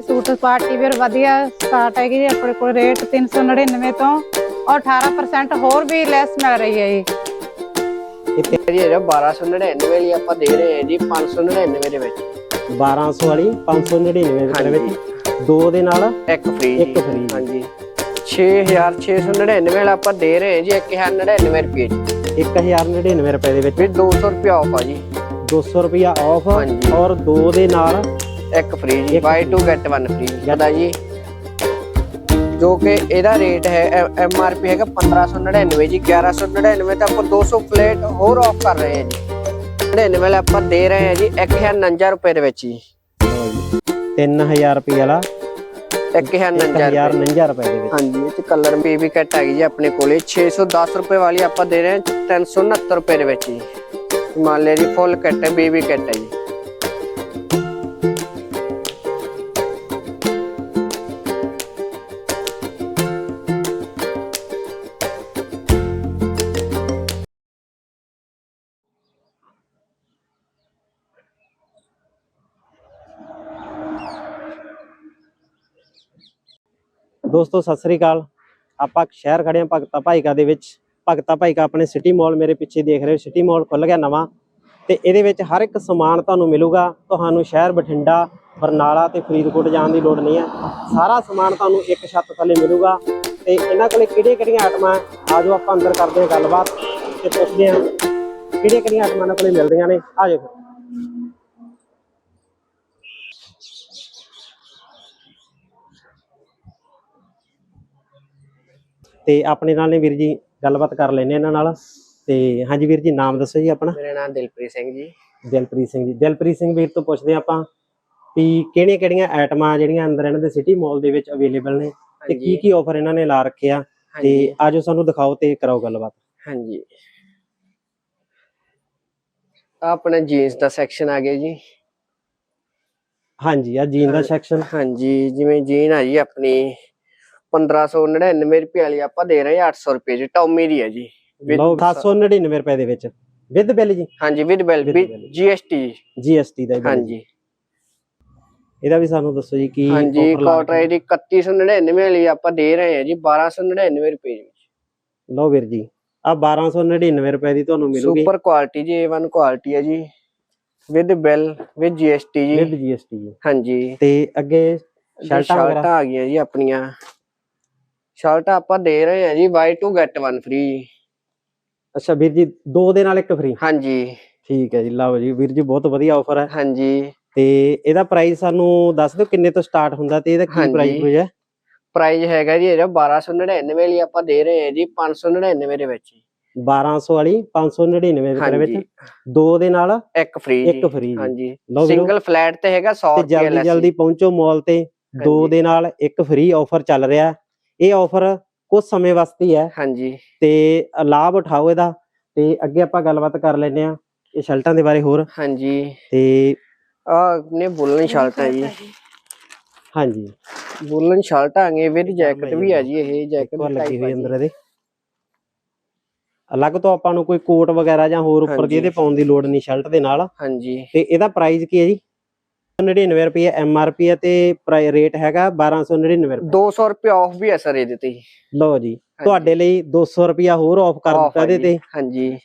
Party suit party wear ਵਧੀਆ start ਹੈਗੀ ਜੀ ਆਪਣੇ ਕੋਲ ਰੇਟ 399 ਤੋਂ ਔਰ 18% ਹੋਰ ਵੀ ਲੈਸ ਮਿਲ ਰਹੀ ਹੈ ਜੀ। ਇਹ ਤੇਰੀ ਜਿਹੜਾ 1299 ਵਾਲੀ ਆਪਾਂ ਦੇ ਰਹੇ ਹਾਂ ਜੀ 599 ਦੇ ਵਿੱਚ। 1200 ਵਾਲੀ 599 ਰੁਪਏ ਦੇ ਵਿੱਚ। ਦੋ ਦੇ ਨਾਲ ਇੱਕ ਫ੍ਰੀ ਇੱਕ free। ਹਾਂਜੀ। 6699 ਵਾਲਾ ਆਪਾਂ ਦੇ ਰਹੇ ਹਾਂ ਜੀ 1099 ਰੁਪਏ ਚ 1099 ਰੁਪਏ ਦੇ ਵਿੱਚ। ਵੀ 200 ਰੁਪਏ ਆਫ ਆ ਜੀ। 200 ਰੁਪਿਆ ਆਫ। ਔਰ ਦੋ ਦੇ ਨਾਲ ਇੱਕ ਫ੍ਰੀ ਜੀ ਬਾਈ 2 ਗੈਟ 1 ਫ੍ਰੀ ਪਤਾ ਜੀ। ਜੋ ਕਿ ਇਹਦਾ ਰੇਟ ਹੈ ਐਮ ਆਰ ਪੀ ਹੈਗਾ 1599 ਜੀ 1199 ਤਾਂ ਆਪਾਂ 200 ਪਲੇਟ ਹੋਰ ਆਫ ਕਰ ਰਹੇ ਹਾਂ ਜੀ। 99 ਵਾਲਾ ਆਪਾਂ ਦੇ ਰਹੇ ਹਾਂ ਜੀ 1049 ਰੁਪਏ ਦੇ ਵਿੱਚ ਜੀ। 3000 ਰੁਪਏ ਵਾਲਾ। 1049 ਰੁਪਏ। 1049 ਰੁਪਏ ਦੇ ਵਿੱਚ। ਹਾਂਜੀ ਇਹ ਚ ਕਲਰ ਬੇਬੀ ਕੱਟ ਹੈਗੀ ਜੀ ਆਪਣੇ ਕੋਲੇ। 610 ਰੁਪਏ ਵਾਲੀ ਆਪਾਂ ਦੇ ਰਹੇ ਹਾਂ 369 ਰੁਪਏ ਦੇ ਵਿੱਚ ਜੀ। ਹਿਮਾਲਿਆ ਦੀ ਫੁੱਲ ਕੱਟ ਹੈ ਬੇਬੀ ਕੱਟ ਹੈ ਜੀ। ਦੋਸਤੋ, ਸਤਿ ਸ੍ਰੀ ਅਕਾਲ। ਆਪਾਂ ਸ਼ਹਿਰ ਖੜੇ ਹਾਂ ਭਗਤਾ ਭਾਈਕਾ ਦੇ ਵਿੱਚ। ਭਗਤਾ ਭਾਈਕਾ ਆਪਣੇ ਸਿਟੀ ਮਾਲ ਮੇਰੇ ਪਿੱਛੇ ਦੇਖ ਰਹੇ ਹੋ। ਸਿਟੀ ਮਾਲ ਖੁੱਲ ਗਿਆ ਨਵਾਂ ਤੇ ਇਹਦੇ ਵਿੱਚ ਹਰ ਇੱਕ ਸਮਾਨ ਤੁਹਾਨੂੰ ਮਿਲੂਗਾ। ਤੁਹਾਨੂੰ ਸ਼ਹਿਰ ਬਠਿੰਡਾ, ਬਰਨਾਲਾ ਤੇ ਫਰੀਦਕੋਟ ਜਾਣ ਦੀ ਲੋੜ ਨਹੀਂ ਹੈ। ਸਾਰਾ ਸਮਾਨ ਤੁਹਾਨੂੰ ਇੱਕ ਛੱਤ ਥੱਲੇ ਮਿਲੂਗਾ ਤੇ ਇਹਨਾਂ ਕੋਲੇ ਕਿਹੜੀਆਂ ਕਿਹੜੀਆਂ ਆਈਟਮਾਂ ਹੈ? ਆਜੋ ਆਪਾਂ ਅੰਦਰ ਕਰਦੇ ਹਾਂ ਗੱਲਬਾਤ ਤੇ ਪੁੱਛਦੇ ਹਾਂ। ਕਿਹੜੀਆਂ ਕਿਹੜੀਆਂ ਆਈਟਮਾਂ ਇਹਨਾਂ ਕੋਲੇ ਮਿਲਦੀਆਂ ਨੇ? ਆਜੋ ਤੇ ਆਪਣੇ ਨਾਲ ਨੇ ਵੀਰ ਜੀ ਗੱਲਬਾਤ ਕਰ ਲੈਨੇ ਇਹਨਾਂ ਨਾਲ। ਤੇ ਹਾਂਜੀ ਵੀਰ ਜੀ ਨਾਮ ਦੱਸੋ ਜੀ ਆਪਣਾ? ਮੇਰਾ ਨਾਮ ਦਿਲਪ੍ਰੀਤ ਸਿੰਘ ਜੀ। ਦਿਲਪ੍ਰੀਤ ਸਿੰਘ ਜੀ। ਦਿਲਪ੍ਰੀਤ ਸਿੰਘ ਵੀਰ ਤੋਂ ਪੁੱਛਦੇ ਆਪਾਂ ਵੀ ਕਿਹੜੀਆਂ ਕਿਹੜੀਆਂ ਆਈਟਮਾਂ ਜਿਹੜੀਆਂ ਅੰਦਰ ਇਹਨਾਂ ਦੇ ਸਿਟੀ ਮਾਲ ਦੇ ਵਿੱਚ ਅਵੇਲੇਬਲ ਨੇ ਤੇ ਕੀ ਕੀ ਆਫਰ ਇਹਨਾਂ ਨੇ ਲਾ ਰੱਖੇ ਆ। ਤੇ ਆਜੋ ਸਾਨੂੰ ਦਿਖਾਓ ਤੇ ਕਰਾਓ ਗੱਲਬਾਤ। ਹਾਂਜੀ। ਆਪਣਾ ਜੀਨਸ ਦਾ ਸੈਕਸ਼ਨ ਆ ਗਿਆ ਜੀ। ਹਾਂਜੀ ਆ ਜੀਨ ਦਾ ਸੈਕਸ਼ਨ ਹਾਂਜੀ ਜਿਵੇਂ ਜੀਨ ਆ ਜੀ ਆਪਣੀ। 1599 ਰੁਪਏ ਵਾਲੀ ਆਪਾਂ ਦੇ ਰਹੇ ਹਾਂ 800 ਰੁਪਏ ਜੀ ਟੌਮੀ ਦੀ ਹੈ ਜੀ With- ਲਓ 799 ਰੁਪਏ ਦੇ ਵਿੱਚ। ਵਿਦ ਬਿੱਲ ਜੀ? ਹਾਂਜੀ with bill With bill। GST GST ਦਾ ਹੀ bill ਜੀ। ਹਾਂਜੀ ਇਹਦਾ ਵੀ ਸਾਨੂੰ ਦੱਸੋ ਜੀ ਕੀ ਹਾਂਜੀ offer ਲਾ ਕੋਟਰਾਈ ਦੀ 3199 ਵਾਲੀ ਆਪਾਂ ਦੇ ਰਹੇ ਹਾਂ ਜੀ 1299 ਰੁਪਏ ਦੀ ਲਓ ਵੀਰ ਜੀ ਆ 1299 ਰੁਪਏ ਦੀ ਤੁਹਾਨੂੰ ਮਿਲੂਗੀ। ਸੁਪਰ ਕੁਆਲਿਟੀ ਜੀ A1 ਕੁਆਲਿਟੀ ਹੈ ਜੀ। With bill with GST with ਜੀ। ਜੀਐਸਟੀ ਜੀ। ਹਾਂਜੀ। ਤੇ ਅੱਗੇ ਸ਼ਰਟਾਂ ਸ਼ਰਟਾਂ ਵਗੈਰਾ? ਆ ਗਈਆਂ ਜੀ ਆਪਣੀਆਂ। ਸ਼ਰਟਾਂ ਆਪਾਂ ਦੇ ਰਹੇ ਹਾਂ ਜੀ ਬਾਈ 2 ਗੈਟ 1 ਫ੍ਰੀ ਅੱਛਾ ਵੀਰ ਜੀ ਦੋ ਦੇ ਨਾਲ ਇੱਕ ਫ੍ਰੀ ਹਾਂਜੀ। ਠੀਕ ਹੈ ਜੀ ਲਓ ਜੀ ਵੀਰ ਜੀ ਬਹੁਤ ਵਧੀਆ ਆਫਰ ਹੈ। ਹਾਂਜੀ। ਤੇ ਇਹਦਾ ਪ੍ਰਾਈਸ ਸਾਨੂੰ ਦੱਸ ਦਿਓ ਕਿੰਨੇ ਤੋਂ ਸਟਾਰਟ ਹੁੰਦਾ ਤੇ ਇਹਦਾ ਕੀ। ਪ੍ਰਾਈਸ ਹੋਇਆ? ਪ੍ਰਾਈਸ ਹੈਗਾ ਜੀ ਇਹਦਾ 1299 ਵਾਲੀ ਆਪਾਂ ਦੇ ਰਹੇ ਹਾਂ ਜੀ 599 ਦੇ ਵਿੱਚ। 1200 ਵਾਲੀ 599 ਰੁਪਏ ਦੇ ਵਿੱਚ। ਦੋ ਦੇ ਨਾਲ ਇੱਕ ਫ੍ਰੀ ਇੱਕ ਜੀ। ਹਾਂਜੀ। ਸਿੰਗਲ ਫਲੈਟ ਤੇ ਹੈਗਾ 100 ਤੇ ਰੁਪਏ ਜਲਦੀ ਜਲਦੀ ਪਹੁੰਚੋ ਮਾਲ ਤੇ। ਦੋ। ਦੇ ਨਾਲ ਇੱਕ ਫ੍ਰੀ ਆਫਰ ਚੱਲ ਰਿਹਾ। ਇਹ ਆਫਰ ਕੁਝ ਸਮੇਂ ਵਾਸਤੇ ਹੀ ਹੈ। ਹਾਂਜੀ। ਤੇ ਲਾਭ ਉਠਾਓ ਇਹਦਾ। ਤੇ ਅੱਗੇ ਆਪਾਂ ਗੱਲਬਾਤ ਕਰ ਲੈਨੇ ਆ ਇਹ ਸ਼ਰਟਾਂ ਦੇ ਬਾਰੇ ਹੋਰ। ਹਾਂਜੀ। ਤੇ ਆ ਨੇ ਬੁਲਨ ਸ਼ਰਟਾਂ ਜੀ। ਹਾਂਜੀ। ਬੁਲਨ ਸ਼ਰਟਾਂ ਆ ਗਈਆਂ ਵਿਦ ਜੈਕਟ ਵੀ ਆ ਜੀ ਇਹ ਜੈਕਟ ਲੱਗੀ ਹੋਈ ਅੰਦਰ ਇਹਦੇ। ਅਲੱਗ ਤੋਂ ਆਪਾਂ ਨੂੰ ਕੋਈ ਕੋਟ ਵਗੈਰਾ ਜਾਂ ਹੋਰ ਉੱਪਰ ਦੀ। ਇਹਦੇ ਪਾਉਣ ਦੀ ਲੋੜ ਨਹੀਂ ਸ਼ਰਟ ਦੇ ਨਾਲ। ਹਾਂਜੀ। ਤੇ ਇਹਦਾ ਪ੍ਰਾਈਸ ਕੀ ਹੈ ਜੀ? 99 ਰੁਪਏ ਐਮ ਆਰ ਪੀ ਹੈ ਤੇ ਰੇਟ ਹੈਗਾ 1299 ਰੁਪਏ। 200 ਰੁਪਏ ਆਫ ਵੀ ਹੈ ਸਰ ਇਹਦੇ ਤੇ। ਲਓ ਜੀ ਤੁਹਾਡੇ ਲਈ 200 ਰੁਪਿਆ ਹੋਰ ਆਫ ਕਰ ਦਿੱਤਾ ਇਹਦੇ ਤੇ। ਹਾਂਜੀ।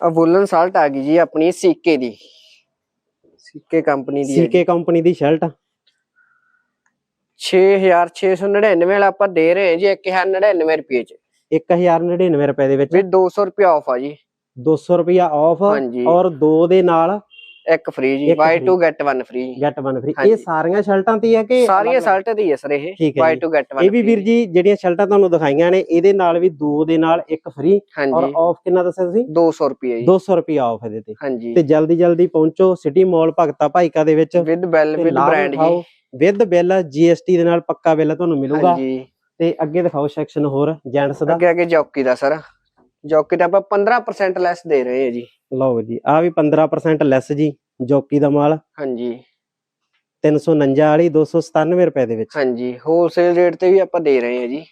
ਆ ਵੁਲਨ ਸ਼ਰਟ ਆ ਗਈ ਜੀ ਆਪਣੀ ਸੀਕੇ ਦੀ। ਸੀਕੇ ਕੰਪਨੀ ਦੀ। ਸੀਕੇ ਕੰਪਨੀ ਦੀ ਸ਼ਰਟ 6699 ਵਾਲਾ ਆਪਾਂ ਦੇ ਰਹੇ ਹਾਂ ਜੀ 1099 ਰੁਪਏ ਚ। 1099 ਰੁਪਏ ਦੇ ਵਿੱਚ। ਵੀ 200 ਰੁਪਏ ਆਫ ਆ ਜੀ। 200 ਰੁਪਿਆ ਆਫ। ਔਰ ਦੋ ਦੇ ਨਾਲ ਇੱਕ ਫ੍ਰੀ ਜੀ ਇੱਕ buy free। 2 get 1 free get 1 free ਹਾਂਜੀ। ਇਹ ਸਾਰੀਆਂ ਸ਼ਰਟਾਂ ਤੇ ਹੀ ਹੈ ਕਿ ਸਾਰੀਆਂ ਅਲੱਗ-ਅਲੱਗ? ਸ਼ਰਟ ਦੀ ਹੈ ਸਰ ਇਹ ਠੀਕ ਹੈ ਬਾਈ ਜੀ। 2 ਗੈਟ 1 ਇਹ ਵੀ ਵੀਰ ਜੀ। ਜਿਹੜੀਆਂ ਸ਼ਰਟਾਂ ਤੁਹਾਨੂੰ ਦਿਖਾਈਆਂ ਨੇ ਇਹਦੇ ਨਾਲ ਵੀ ਦੋ ਦੇ ਨਾਲ ਇੱਕ ਫ੍ਰੀ ਔਰ ਹਾਂਜੀ ਆਫ ਕਿੰਨਾ ਦੱਸਿਆ ਤੁਸੀਂ? 200 ਰੁਪਏ ਜੀ। 200 ਰੁਪਿਆ ਆਫ ਇਹਦੇ ਤੇ। ਹਾਂਜੀ। ਤੇ ਜਲਦੀ ਜਲਦੀ ਪਹੁੰਚੋ ਸਿਟੀ ਮਾਲ ਭਗਤਾ ਭਾਈਕਾ ਦੇ ਵਿੱਚ। ਵਿਦ ਬੈਲ ਵਿਦ ਬ੍ਰਾਂਡ ਜੀ। ਵਿਦ ਬਿੱਲ ਜੀਐਸਟੀ ਦੇ ਨਾਲ ਪੱਕਾ ਬਿੱਲ ਤੁਹਾਨੂੰ ਮਿਲੂਗਾ। ਹਾਂਜੀ। ਤੇ ਅੱਗੇ ਦਿਖਾਓ ਸੈਕਸ਼ਨ ਹੋਰ ਜੈਂਟਸ ਦਾ। ਅੱਗੇ ਅੱਗੇ ਜੌਕੀ ਦਾ ਸਰ। ਜੌਕੀ ਦਾ ਆਪਾਂ 15% ਲੈਸ ਦੇ ਰਹੇ ਹਾਂ ਜੀ। ਲਓ ਜੀ ਆ ਵੀ 15% ਲੈਸ ਜੀ ਜੋਕੀ ਦਾ ਮਾਲ। ਹਾਂਜੀ। 349 ਵਾਲੀ 297 ਰੁਪਏ ਦੇ ਵਿੱਚ। ਹਾਂਜੀ ਹੋਲਸੇਲ ਰੇਟ ਤੇ ਵੀ ਆਪਾਂ ਦੇ ਰਹੇ ਹਾਂ ਜੀ।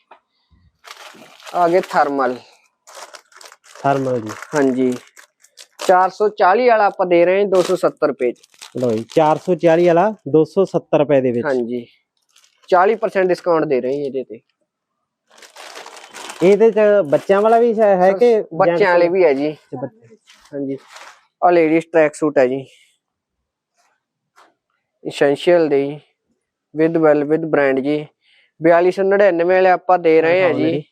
ਆਗੇ ਥਰਮਲ ਥਰਮਲ ਜੀ। ਹਾਂਜੀ। 440 ਵਾਲਾ ਆਪਾਂ ਦੇ ਰਹੇ ਹਾਂ 270 ਰੁਪਏ ਚ। ਲਓ ਜੀ 440 ਵਾਲਾ 270 ਰੁਪਏ ਦੇ ਵਿੱਚ। ਹਾਂਜੀ। 40% ਡਿਸਕਾਊਂਟ ਦੇ ਰਹੇ ਹਾਂ ਇਹਦੇ ਤੇ। ਇਹਦੇ ਚ ਬੱਚਿਆਂ ਵਾਲਾ ਵੀ ਹੈ ਕਿ ਬੱਚਿਆਂ ਵਾਲੇ ਵੀ ਹੈ ਜੀ? ਹਾਂਜੀ। ਆ ਲੇਡੀਜ਼ ਟਰੈਕ ਸੂਟ ਹੈ ਜੀ। Essential ਦੇ ਜੀ। ਵਿਦ ਵੈਲ ਵਿਦ ਬ੍ਰਾਂਡ ਜੀ। 4299 ਵਾਲੇ ਆਪਾਂ ਦੇ ਰਹੇ ਹਾਂ ਜੀ।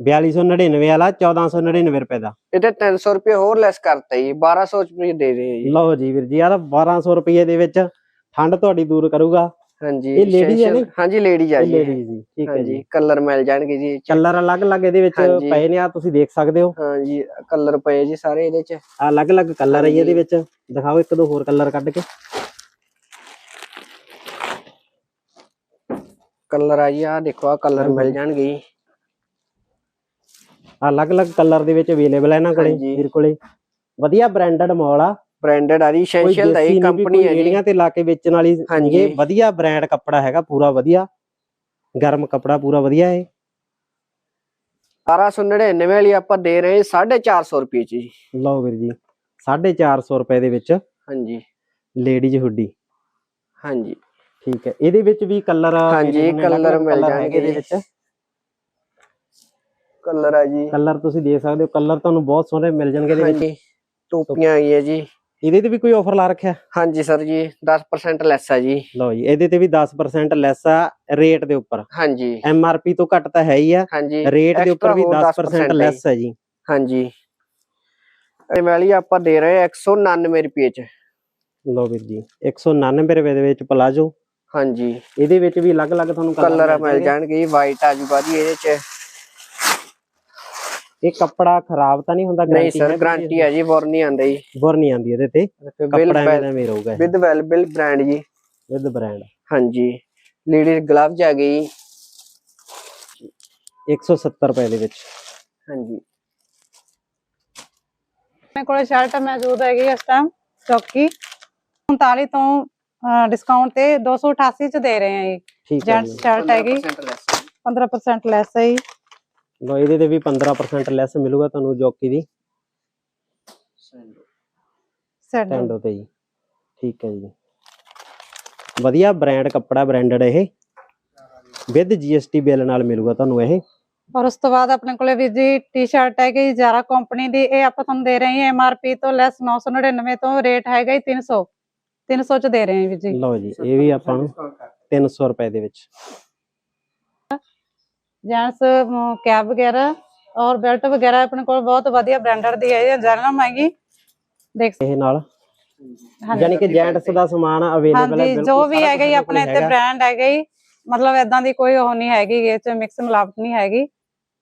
4299 ਵਾਲਾ 1499 ਰੁਪਏ ਦਾ। ਇਹਦੇ 300 ਰੁਪਏ ਹੋਰ ਲੈਸ ਕਰਤਾ ਜੀ। 1200 ਰੁਪਏ ਦੇ ਰਹੇ ਜੀ। ਲਓ ਜੀ ਵੀਰ ਜੀ ਆ 1200 ਰੁਪਏ ਦੇ ਵਿੱਚ ਠੰਡ ਤੁਹਾਡੀ ਦੂਰ ਕਰੂਗਾ। ਹਾਂਜੀ ਇਹ ladies ਹੈ ਨੀ? ਹਾਂਜੀ ਲੇਡੀਜ਼ ਆ ਜੀ। ਲੇਡੀਜ਼ ਜੀ ਠੀਕ ਹੈ ਜੀ। ਕਲਰ ਮਿਲ ਜਾਣਗੇ ਜੀ। ਕਲਰ ਅਲੱਗ-ਅਲੱਗ ਇਹਦੇ ਵਿੱਚ। ਪਏ ਨੇ ਆ ਤੁਸੀਂ ਦੇਖ ਸਕਦੇ ਹੋ। ਹਾਂਜੀ ਕਲਰ ਪਏ ਜੀ ਸਾਰੇ ਇਹਦੇ ਚ। ਆਹ ਅਲੱਗ-ਅਲੱਗ ਕਲਰ ਹੈ ਇਹਦੇ ਵਿੱਚ। ਦਿਖਾਓ ਇੱਕ ਦੋ ਹੋਰ ਕਲਰ ਕੱਢ ਕੇ। ਕਲਰ ਆ ਜੀ ਆ ਦੇਖੋ ਆ ਕਲਰ ਮਿਲ ਜਾਣਗੇ ਜੀ। ਅਲੱਗ-ਅਲੱਗ ਕਲਰ ਦੇ ਵਿੱਚ ਅਵੇਲੇਬਲ ਹੈ ਇਹਨਾਂ ਕੋਲੇ। ਵੀਰ ਕੋਲੇ। ਵਧੀਆ ਬ੍ਰਾਂਡਡ ਮਾਲ ਆ। ਬ੍ਰਾਂਡਡ ਆ essential ਦਾ ਇਹ ਕੰਪਨੀ ਹੈ ਜੀ। ਰੇੜੀਆਂ ਤੇ ਲਾ ਕੇ ਵੇਚਣ ਵਾਲੀ ਹਾਂਜੀ। ਵਧੀਆ ਬ੍ਰਾਂਡ ਕੱਪੜਾ ਹੈਗਾ ਪੂਰਾ ਵਧੀਆ। ਗਰਮ ਕੱਪੜਾ ਪੂਰਾ ਵਧੀਆ ਹੈ 1299 ਵਾਲੀ ਆਪਾਂ ਦੇ ਰਹੇ 450 ਰੁਪਏ ਚ ਜੀ। ਲਓ ਵੀਰ ਜੀ 450 ਰੁਪਏ ਦੇ ਵਿੱਚ ਹਾਂਜੀ। ਲੇਡੀਜ਼ ਹੁੱਡੀ ਹਾਂਜੀ। ਠੀਕ ਹੈ ਇਹਦੇ ਵਿੱਚ ਵੀ ਕਲਰ ਹਾਂਜੀ, colour ਮਿਲ ਜਾਣਗੇ ਇਹਦੇ। ਵਿੱਚ। ਕਲਰ ਆ ਜੀ। ਕਲਰ ਤੁਸੀਂ ਦੇਖ ਸਕਦੇ ਹੋ ਕਲਰ ਤੁਹਾਨੂੰ ਬਹੁਤ ਸੋਹਣੇ ਮਿਲ ਜਾਣਗੇ ਇਹਦੇ ਵਿੱਚ। ਟੋਪੀਆਂ ਆਈ ਹੈ ਜੀ। ਇਹਦੇ ਤੇ ਵੀ ਕੋਈ ਆਫਰ ਲਾ ਰੱਖਿਆ? ਹਾਂਜੀ ਸਰ ਜੀ 10% ਲੈਸ ਆ ਜੀ। ਲਓ ਜੀ ਇਹਦੇ ਤੇ ਵੀ 10% ਲੈਸ ਆ ਰੇਟ ਦੇ ਉੱਪਰ। ਹਾਂਜੀ। ਐਮ ਆਰ ਪੀ ਤੋਂ ਘੱਟ ਤਾਂ ਹੈ ਹੀ ਆ। ਹਾਂਜੀ ਰੇਟ ਦੇ ਉੱਪਰ ਵੀ ਹੋਰ 10% ਹੈ ਲੈਸ ਹੈ ਜੀ। ਹਾਂਜੀ। ਇਹ ਵਾਲੀ ਆਪਾਂ ਦੇ ਰਹੇ 199 ਰੁਪਏ ਚ। ਲਓ ਵੀਰ ਜੀ 199 ਰੁਪਏ ਦੇ ਵਿੱਚ ਪਲਾਜੋ ਹਾਂਜੀ। ਇਹਦੇ ਵਿੱਚ ਵੀ ਅਲੱਗ-ਅਲੱਗ ਤੁਹਾਨੂੰ ਕਲਰ ਮਿਲ ਜਾਣਗੇ। ਵਾਈਟ ਆ ਜੂਗਾ ਜੀ ਇਹਦੇ ਚ। ਇਹ ਕੱਪੜਾ ਖਰਾਬ ਤਾਂ ਨਹੀਂ ਹੁੰਦਾ ਨਹੀਂ ਸਰ ਗਾਰੰਟੀ ਆ ਜੀ ਵਾਰਨੀ ਆਂਦਾ ਜੀ। ਬੁਰ ਨਹੀਂ ਆਂਦੀ ਇਹਦੇ ਤੇ। ਕੱਪੜਾ ਐਵੇਂ ਦਾ ਵੀ ਰਹੂਗਾ ਵਿਦ ਵੈਲਬਲ ਬ੍ਰਾਂਡ ਜੀ। ਵਿਦ ਬ੍ਰਾਂਡ ਹਾਂਜੀ। ਲੇਡੀਜ਼ ਗਲਵਜ਼ ਆ ਗਈ ਜੀ। 170 ਰੁਪਏ ਦੇ ਵਿੱਚ। ਹਾਂਜੀ। ਆਪਣੇ ਕੋਲ ਸ਼ਰਟ ਮੌਜੂਦ ਹੈਗੀ ਇਸ ਟਾਈਮ ਚੌਕੀ। 39 ਤੋਂ ਡਿਸਕਾਊਂਟ ਤੇ 288 ਚ ਦੇ ਰਹੇ ਹਾਂ ਜੀ। ਹੈ ਜੈਂਟਸ ਸ਼ਰਟ ਹੈਗੀ। 15% less। 15% ਲੈਸ ਹੈ ਜੀ। ਲਓ ਇਹਦੇ ਤੇ ਵੀ 15% ਲੈਸ ਮਿਲੂਗਾ ਤੁਹਾਨੂੰ ਜੋਕੀ ਦੀ। ਟੈਂਡੋ ਤੇ ਜੀ। ਠੀਕ ਹੈ ਜੀ। ਵਧੀਆ ਬ੍ਰਾਂਡ ਕੱਪੜਾ ਬ੍ਰਾਂਡਡ ਇਹ। ਵਿਦ ਜੀਐਸਟੀ ਬਿੱਲ ਨਾਲ ਮਿਲੂਗਾ ਤੁਹਾਨੂੰ ਇਹ। ਔਰ ਉਸ ਤੋਂ ਬਾਅਦ ਆਪਣੇ ਕੋਲੇ ਵੀ ਜੀ ਟੀ-ਸ਼ਰਟ ਹੈਗੀ ਜਾਰਾ ਕੰਪਨੀ ਦੀ। ਇਹ ਆਪਾਂ ਤੁਹਾਨੂੰ ਦੇ ਰਹੇ ਹਾਂ ਐਮਆਰਪੀ ਤੋਂ ਲੈਸ 999 ਤੋਂ ਰੇਟ ਹੈਗਾ ਜੀ 300 300 ਚ ਦੇ ਰਹੇ ਹਾਂ ਵੀ ਜੀ। ਲਓ ਜੀ ਇਹ ਵੀ ਆਪਾਂ ਨੂੰ 300 ਰੁਪਏ ਦੇ ਵਿੱਚ। ਜੈਂਟਸ ਕੈਪ ਵਗੈਰਾ ਔਰ ਬੈਲਟ ਵਗੈਰਾ ਆਪਣੇ ਕੋਲ ਬਹੁਤ ਵਧੀਆ ਬ੍ਰਾਂਡਡ ਦੀ ਹੈ ਇਹ ਜਨਰਲ ਹੈਗੀ। ਦੇਖ ਇਹ ਨਾਲ। ਯਾਨੀ ਕਿ ਜੈਂਟਸ ਦਾ ਸਮਾਨ ਅਵੇਲੇਬਲ ਹੈ ਹਾਂਜੀ ਬਿਲਕੁਲ ਜੋ ਵੀ ਹੈਗਾ ਕੁਛ ਆਪਣੇ ਇੱਥੇ। ਬ੍ਰਾਂਡ ਹੈਗਾ ਜੀ। ਮਤਲਬ ਇਦਾਂ ਦੀ ਕੋਈ ਉਹ ਨਹੀਂ ਹੈਗੀ ਇਹ ਚ ਮਿਕਸ ਮਿਲਾਵਟ ਨਹੀਂ ਹੈਗੀ।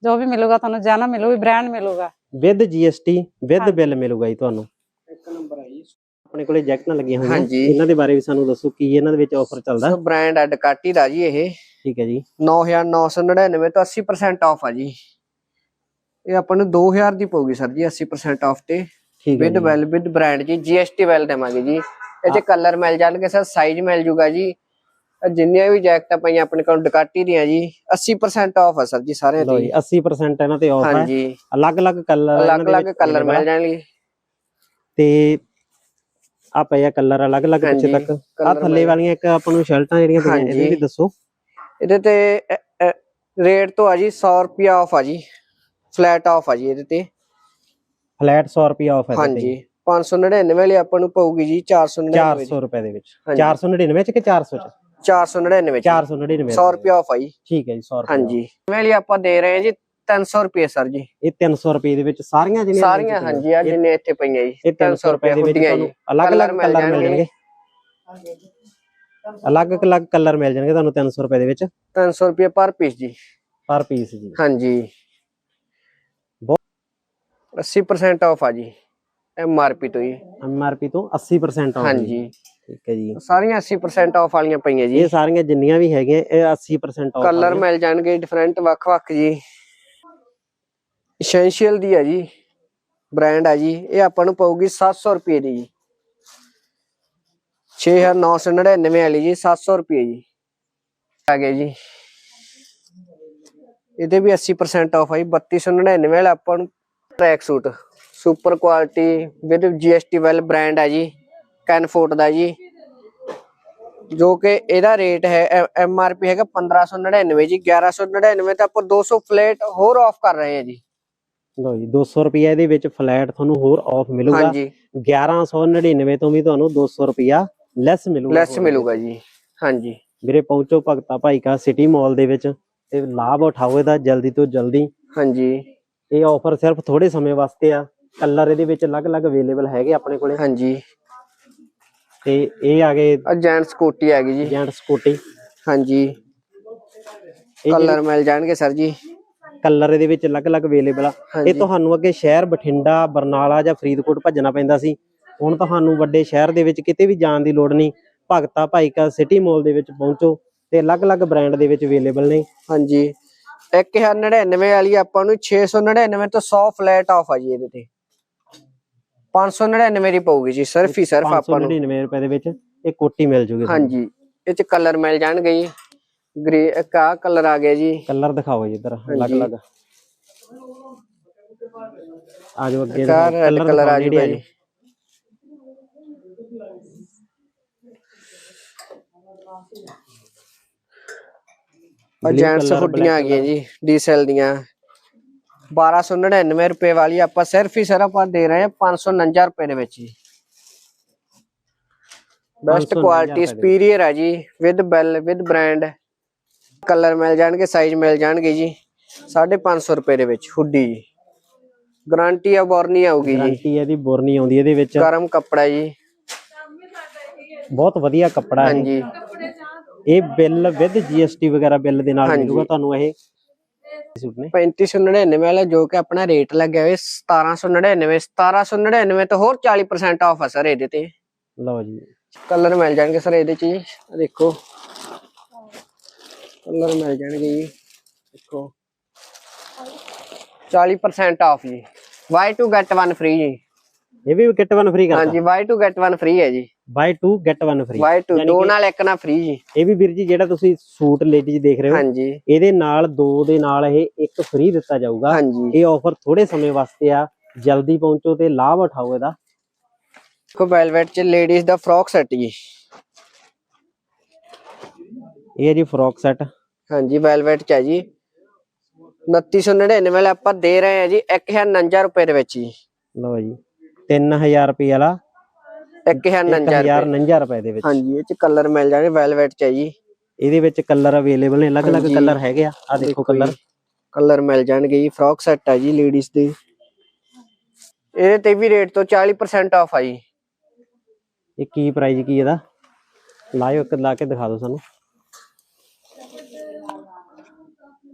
ਜੋ ਵੀ ਮਿਲੂਗਾ ਤੁਹਾਨੂੰ ਜਾਨਾ ਮਿਲੂਗੀ ਬ੍ਰਾਂਡ ਮਿਲੂਗਾ। With GST with. ਬਿੱਲ ਮਿਲੂਗਾ ਜੀ ਤੁਹਾਨੂੰ। ਇੱਕ ਨੰਬਰ ਆ ਜੀ। ਆਪਣੇ ਕੋਲੇ ਜੈਕਟਾਂ ਲੱਗੀਆਂ ਹੋਈਆਂ। ਇਹਨਾਂ ਦੇ ਬਾਰੇ ਵੀ ਸਾਨੂੰ ਦੱਸੋ ਕੀ ਇਹਨਾਂ ਦੇ ਵਿੱਚ ਆਫਰ ਚੱਲਦਾ? ਸੋ ਬ੍ਰਾਂਡ ਆ ਡਕਾਟੀ ਦਾ ਜੀ ਇਹ। ਠੀਕ ਹੈ ਜੀ। 9999 ਤੋਂ 80% ਆਫ ਆ ਜੀ। ਇਹ ਆਪਾਂ ਨੂੰ 2000 ਦੀ ਪਊਗੀ ਸਰ ਜੀ 80% ਆਫ ਤੇ। ਠੀਕ ਹੈ ਵਿਦ। ਵੈਲ ਵਿਦ ਬ੍ਰਾਂਡ ਜੀ ਜੀਐਸਟੀ ਵੈਲ ਦੇਵਾਂਗੇ ਜੀ। ਇਹ ਕਲਰ ਮਿਲ ਜਾਣਗੇ ਸਰ ਸਾਈਜ਼ ਮਿਲ ਜੂਗਾ ਜੀ। ਇਹ ਜਿੰਨੀਆਂ ਵੀ ਜੈਕਟਾਂ ਪਈਆਂ ਆਪਣੇ ਕੋਲ ਡਕਾਟੀ ਦੀਆਂ ਜੀ 80% ਆਫ ਆ ਸਰ ਜੀ ਸਾਰਿਆਂ ਜੀ 80% ਇਹਨਾਂ ਤੇ ਆਫ ਹੈ। ਹਾਂਜੀ। ਅਲੱਗ-ਅਲੱਗ ਕਲਰ ਅਲੱਗ-ਅਲੱਗ ਕਲਰ ਮਿਲ ਜਾਣਗੇ। ਤੇ ਆ ਪਿਆ ਕਲਰ ਅਲੱਗ-ਅਲੱਗ ਪਿੱਛੇ ਤੱਕ। ਆ ਥੱਲੇ ਵਾਲੀਆਂ ਇੱਕ ਆਪਾਂ ਨੂੰ ਸ਼ਰਟਾਂ ਜਿਹੜੀਆਂ ਪਈਆਂ ਹਾਂਜੀ। ਵੀ ਦੱਸੋ। ਇਹਦੇ ਤੇ ਰੇਟ ਤੋਂ ਆ ਜੀ 100 ਰੁਪਿਆ ਆਫ ਆ ਜੀ। ਫਲੈਟ ਆਫ ਆ ਜੀ ਇਹਦੇ ਤੇ। ਫਲੈਟ 100 ਰੁਪਏ ਆਫ ਹੈ ਹਾਂਜੀ। 599 ਵਾਲੀ ਆਪਾਂ ਨੂੰ ਪਊਗੀ ਜੀ 499 400 ਰੁਪਏ ਦੇ ਵਿੱਚ। ਹਾਂਜੀ। 499 ਚ ਕਿ 400 ਚ? 499 ਚ। 499 100 ਰੁਪਿਆ ਆਫ ਆ ਜੀ। ਠੀਕ ਹੈ ਜੀ 100 ਰੁਪਏ ਹਾਂਜੀ। ਵਾਲੀ ਆਪਾਂ ਦੇ ਰਹੇ ਹਾਂ ਜੀ 300 ਰੁਪਏ ਸਰ ਜੀ। ਇਹ 300 ਰੁਪਏ ਦੇ ਵਿੱਚ ਸਾਰੀਆਂ ਜਿਹੜੀਆਂ ਸਾਰੀਆਂ ਹਾਂਜੀ ਆ ਜਿੰਨੇ ਇੱਥੇ ਪਈਆਂ ਜੀ ਇਹ 300 ਰੁਪਏ ਦੇ ਵਿੱਚ ਤੁਹਾਨੂੰ। ਅਲੱਗ-ਅਲੱਗ ਕਲਰ ਮਿਲ ਜਾਣਗੇ। ਅਲੱਗ-ਅਲੱਗ ਕਲਰ ਮਿਲ ਜਾਣਗੇ ਤੁਹਾਨੂੰ 300 ਰੁਪਏ ਦੇ ਵਿੱਚ। 300 ਰੁਪਏ ਪਰ ਪੀਸ ਜੀ। ਪਰ ਪੀਸ ਜੀ। ਹਾਂਜੀ। ਬਹੁਤ- 80% ਆਫ ਆ ਜੀ ਐਮਆਰਪੀ ਤੋਂ ਜੀ। ਐਮਆਰਪੀ ਤੋਂ 80% ਆਫ ਹਾਂਜੀ। ਠੀਕ ਹੈ ਜੀ। ਸਾਰੀਆਂ 80% ਆਫ ਵਾਲੀਆਂ ਪਈਆਂ ਜੀ। ਇਹ ਸਾਰੀਆਂ ਜਿੰਨੀਆਂ ਵੀ ਹੈਗੀਆਂ ਇਹ 80% ਆਫ ਕਲਰ ਮਿਲ ਜਾਣਗੇ ਡਿਫਰੈਂਟ ਵੱਖ-ਵੱਖ ਜੀ। ਐਸੈਂਸ਼ੀਅਲ ਦੀ ਹੈ ਜੀ। ਬ੍ਰਾਂਡ ਹੈ ਜੀ। ਇਹ ਆਪਾਂ ਨੂੰ ਪਊਗੀ 700 ਰੁਪਏ ਦੀ ਜੀ। 6999 ਵਾਲੀ ਜੀ 700 ਰੁਪਏ ਜੀ। ਆ ਗਿਆ ਜੀ। ਇਹਦੇ ਵੀ 80% ਆਫ ਹੈ ਜੀ 3299 ਵਾਲਾ ਆਪਾਂ ਨੂੰ track suit super quality with GST bill brand ਹੈ ਜੀ ਕੈਨਫੋਰਟ ਦਾ ਜੀ। ਜੋ ਕਿ ਇਹਦਾ ਰੇਟ ਹੈ ਐਮ ਆਰ ਪੀ ਹੈਗਾ 1599 ਜੀ। 1199 ਤੇ ਆਪਾਂ 200 ਫਲੇਟ ਹੋਰ ਆਫ ਕਰ ਰਹੇ ਹਾਂ ਜੀ। ਲਓ ਜੀ 200 ਰੁਪਏ ਇਹਦੇ ਵਿੱਚ ਫਲੈਟ ਤੁਹਾਨੂੰ ਹੋਰ ਆਫ ਮਿਲੂਗਾ। ਹਾਂਜੀ। 1199 ਤੋਂ ਵੀ ਤੁਹਾਨੂੰ 200 ਰੁਪਿਆ ਲੈਸ ਮਿਲੂਗਾ ਲੈਸ ਮਿਲੂਗਾ ਜੀ। ਹਾਂਜੀ। ਵੀਰੇ ਪਹੁੰਚੋ ਭਗਤਾ ਭਾਈ ਕਾ ਸਿਟੀ ਮਾਲ ਦੇ ਵਿੱਚ ਤੇ ਲਾਭ ਉਠਾਓ ਇਹਦਾ ਜਲਦੀ ਤੋਂ ਜਲਦੀ। ਹਾਂਜੀ। ਇਹ ਆਫਰ ਸਿਰਫ ਥੋੜੇ ਸਮੇਂ ਵਾਸਤੇ ਆ। ਕਲਰ ਇਹਦੇ ਵਿੱਚ ਅਲੱਗ-ਅਲੱਗ ਅਵੇਲੇਬਲ ਹੈਗੇ ਆਪਣੇ ਕੋਲੇ। ਹਾਂਜੀ। ਤੇ ਇਹ ਆ ਗਏ ਆ ਜੈਂਟਸ ਕੋਟੀ ਆ ਗਈ ਜੀ। ਜੈਂਟ ਸਕੂਟੀ ਹਾਂਜੀ। ਕਲਰ ਮਿਲ ਜਾਣਗੇ ਸਰ ਜੀ। ਕਲਰ ਇਹਦੇ ਵਿੱਚ ਅਲੱਗ-ਅਲੱਗ ਅਵੇਲੇਬਲ ਆ। ਇਹ ਤੁਹਾਨੂੰ ਅੱਗੇ ਸ਼ਹਿਰ ਬਠਿੰਡਾ ਬਰਨਾਲਾ ਜਾਂ ਫਰੀਦਕੋਟ ਭੱਜਣਾ ਪੈਂਦਾ ਸੀ। ਹੁਣ ਤੁਹਾਨੂੰ ਵੱਡੇ ਸ਼ਹਿਰ ਦੇ ਵਿੱਚ ਕਿਤੇ ਵੀ ਜਾਣ ਦੀ ਲੋੜ ਨਹੀਂ। ਭਗਤਾ ਭਾਈ ਕਾ ਸਿਟੀ ਮਾਲ ਦੇ ਵਿੱਚ ਪਹੁੰਚੋ ਤੇ ਅਲੱਗ-ਅਲੱਗ ਬ੍ਰਾਂਡ ਦੇ ਵਿੱਚ ਅਵੇਲੇਬਲ ਨੇ। ਹਾਂਜੀ। 1099 ਵਾਲੀ ਆਪਾਂ ਨੂੰ 699 ਤੋਂ 100 ਫਲੈਟ ਆਫ ਆ ਜੀ ਇਹਦੇ ਤੇ। 599 ਦੀ ਪਊਗੀ ਜੀ ਸਿਰਫ ਹੀ ਸਿਰਫ ਆਪਾਂ ਨੂੰ। 599 ਰੁਪਏ ਦੇ ਵਿੱਚ ਇਹ ਕੋਟੀ ਮਿਲ ਜੂਗੀ ਹਾਂਜੀ। ਇਹ ਚ ਕਲਰ ਮਿਲ ਜਾਣਗੇ ਜੀ। ਗ੍ਰੇ ਇੱਕ ਆਹ ਕਲਰ ਆ ਗਿਆ ਜੀ। ਕਲਰ ਦਿਖਾਓ ਜੀ ਇੱਧਰ ਅਲੱਗ-ਅਲੱਗ। ਆ ਜਾਓ ਅੱਗੇ ਇੱਕ colour ਆ ਜੂਗਾ ਜੀ। ਜੈਂਟਸ ਹੁੱਡੀਆਂ ਆ ਗਈਆਂ ਜੀ ਡੀਸੈਲ ਦੀਆਂ। 1299 ਰੁਪਏ ਵਾਲੀ ਆਪਾਂ ਸਿਰਫ ਹੀ ਸਿਰਫ ਆਪਾਂ ਦੇ ਰਹੇ ਹਾਂ 549 ਰੁਪਏ ਦੇ ਵਿੱਚ ਜੀ। Best 549 quality. ਸੁਪੀਰੀਅਰ ਹੈ ਜੀ with bill with brand colour ਮਿਲ ਜਾਣਗੇ ਸਾਈਜ਼ ਮਿਲ ਜਾਣਗੇ ਜੀ 550 ਰੁਪਏ ਦੇ ਵਿੱਚ ਹੁੱਡੀ ਜੀ। ਗਾਰੰਟੀ ਆ ਵਾਰਨੀ ਆਊਗੀ ਜੀ। ਗਾਰੰਟੀ ਇਹਦੀ ਬੁਰ ਨਹੀਂ ਆਉਂਦੀ ਇਹਦੇ ਵਿੱਚ। ਗਰਮ ਕੱਪੜਾ ਜੀ। ਬਹੁਤ ਵਧੀਆ ਕੱਪੜਾ ਹੈ ਹਾਂਜੀ। ਇਹ ਬਿੱਲ ਵਿਦ ਜੀਐਸਟੀ ਵਗੈਰਾ ਬਿੱਲ ਦੇ ਨਾਲ। ਮਿਲੂਗਾ ਤੁਹਾਨੂੰ ਇਹ? ਸੂਟ ਨੇ 3599 ਵਾਲਾ ਜੋ ਕਿ ਆਪਣਾ ਰੇਟ ਲੱਗਿਆ ਹੋਇਆ 1799 1799 ਤੋਂ ਹੋਰ 40% ਆਫ ਆ ਸਰ ਇਹਦੇ ਤੇ। ਲਓ ਜੀ। ਕਲਰ ਮਿਲ ਜਾਣਗੇ ਸਰ ਇਹਦੇ ਚ ਜੀ ਦੇਖੋ। ਕਲਰ ਮਿਲ ਜਾਣਗੇ ਜੀ ਦੇਖੋ। 40% ਆਫ ਜੀ। ਬਾਈ 2 ਗੈਟ 1 ਫ੍ਰੀ ਜੀ। ਇਹ ਵੀ ਕਿਟ 1 ਫ੍ਰੀ ਕਰਦਾ ਹਾਂਜੀ ਬਾਈ 2 ਗੈਟ 1 ਫ੍ਰੀ ਹੈ ਜੀ। ਬਾਈ 2 ਗੈਟ 1 ਫ੍ਰੀ ਬਾਈ 2 ਯਾਨੀ ਦੋ ਨਾਲ ਇੱਕ ਨਾਲ ਫ੍ਰੀ ਜੀ। ਇਹ ਵੀ ਵੀਰ ਜੀ ਜਿਹੜਾ ਤੁਸੀਂ ਸੂਟ ਲੇਡੀਜ਼ ਦੇਖ ਰਹੇ ਹੋ ਹਾਂਜੀ। ਇਹਦੇ ਨਾਲ ਦੋ ਦੇ ਨਾਲ ਇਹ ਇੱਕ ਫ੍ਰੀ ਦਿੱਤਾ ਜਾਊਗਾ। ਹਾਂਜੀ। ਇਹ ਆਫਰ ਥੋੜੇ ਸਮੇਂ ਵਾਸਤੇ ਆ। ਜਲਦੀ ਪਹੁੰਚੋ ਤੇ ਲਾਭ ਉਠਾਓ ਇਹਦਾ। ਦੇਖੋ ਵੈਲਵੈਟ ਚ ਲੇਡੀਜ਼ ਦਾ ਫਰੋਕ ਸੈਟ ਜੀ। ਇਹ ਹੈ ਜੀ ਫਰੋਕ ਸੈਟ ਹਾਂਜੀ ਵੈਲਵੈਟ ਚ ਹੈ ਜੀ। 2999 ਵਾਲਾ ਆਪਾਂ ਦੇ ਰਹੇ ਹਾਂ ਜੀ 1049 ਰੁਪਏ ਦੇ ਵਿੱਚ ਜੀ। ਲਓ ਜੀ 3000 ਰੁਪਏ ਵਾਲਾ। 1049 ਰੁਪਏ 1049 ਰੁਪਏ ਦੇ ਵਿੱਚ। ਹਾਂਜੀ ਇਹ ਚ ਕਲਰ ਮਿਲ ਜਾਣੇ ਵੈਲਵੈਟ ਚ ਹੈ ਜੀ। ਇਹਦੇ ਵਿੱਚ ਕਲਰ ਅਵੇਲੇਬਲ ਨੇ ਅਲੱਗ-ਅਲੱਗ। ਕਲਰ ਹੈਗੇ ਆ। ਆ ਦੇਖੋ ਕਲਰ ਕਲਰ ਮਿਲ ਜਾਣਗੇ ਜੀ। ਫਰੋਕ ਸੈਟ ਹੈ ਜੀ ਲੇਡੀਜ਼ ਦੇ। ਇਹਦੇ ਤੇ ਵੀ ਰੇਟ ਤੋਂ 40% ਆਫ ਆ ਜੀ। ਇਹ ਕੀ ਪ੍ਰਾਈਸ ਕੀ ਇਹਦਾ? ਲਾਇਓ ਇੱਕ ਲਾ ਕੇ ਦਿਖਾ ਦਿਓ ਸਾਨੂੰ।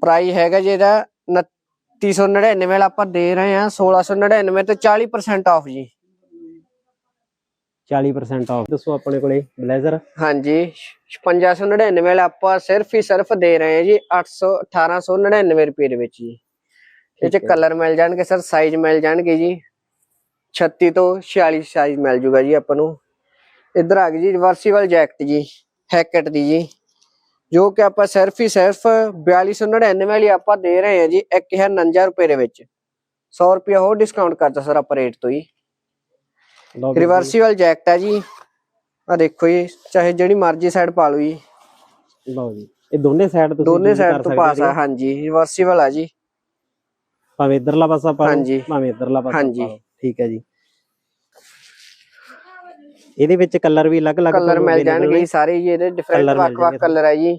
ਪ੍ਰਾਈਸ ਹੈਗਾ ਜੀ ਇਹਦਾ 2999 ਵਾਲਾ ਆਪਾਂ ਦੇ ਰਹੇ ਹਾਂ 1699 ਤੇ 40% ਆਫ ਜੀ। 40% ਆਫ ਦੱਸੋ ਆਪਣੇ ਕੋਲੇ ਬਲੇਜ਼ਰ। ਹਾਂਜੀ 5599 ਵਾਲਾ ਆਪਾਂ ਸਿਰਫ ਹੀ ਸਿਰਫ ਦੇ ਰਹੇ ਹਾਂ ਜੀ 800 1899 ਰੁਪਏ ਦੇ ਵਿੱਚ ਜੀ। ਇਹ ਚ। ਕਲਰ ਮਿਲ ਜਾਣਗੇ ਸਰ ਸਾਈਜ਼ ਮਿਲ ਜਾਣਗੇ ਜੀ। 36 ਤੋਂ 46 ਸਾਈਜ਼ ਮਿਲ ਜੂਗਾ ਜੀ ਆਪਾਂ ਨੂੰ। ਇੱਧਰ ਆ ਗਈ ਜੀ ਰਿਵਰਸੀਬਲ ਜੈਕਟ ਜੀ ਹੈਕਟ ਦੀ ਜੀ। ਜੋ ਕਿ ਆਪਾਂ ਸਿਰਫ ਹੀ ਸਿਰਫ 4299 ਵਾਲੀ ਆਪਾਂ ਦੇ ਰਹੇ ਹਾਂ ਜੀ 1049 ਰੁਪਏ ਦੇ ਵਿੱਚ। 100 ਰੁਪਏ ਹੋਰ ਡਿਸਕਾਊਂਟ ਕਰਤਾ ਸਰ ਆਪਾਂ ਰੇਟ ਤੋਂ ਜੀ। ਰਿਵਰਸੀਬਲ ਜੈਕਟ ਹੈ ਜੀ। ਆ ਦੇਖੋ ਜੀ ਚਾਹੇ ਜਿਹੜੀ ਮਰਜ਼ੀ ਸਾਈਡ ਪਾ ਲਓ ਜੀ। ਲਓ ਜੀ ਇਹ ਦੋਨੇ ਸਾਈਡ ਤੁਸੀਂ ਦੋਨੇ ਸਾਈਡ ਤੋਂ ਪਾਸ ਆ। ਹਾਂਜੀ ਰਿਵਰਸੀਬਲ ਆ ਜੀ। ਭਾਵੇਂ ਇਧਰਲਾ ਪਾਸਾ ਪਾ ਲਓ ਹਾਂਜੀ। ਭਾਵੇਂ ਇਧਰਲਾ ਪਾਸਾ ਹਾਂਜੀ। ਠੀਕ ਹੈ ਜੀ। ਇਹਦੇ ਵਿੱਚ ਕਲਰ ਵੀ ਅਲੱਗ-ਅਲੱਗ ਕਲਰ ਮਿਲ ਜਾਣਗੇ ਸਾਰੇ ਜੀ ਇਹਦੇ ਡਿਫਰੈਂਟ ਵੱਖ-ਵੱਖ ਕਲਰ ਹੈ ਜੀ।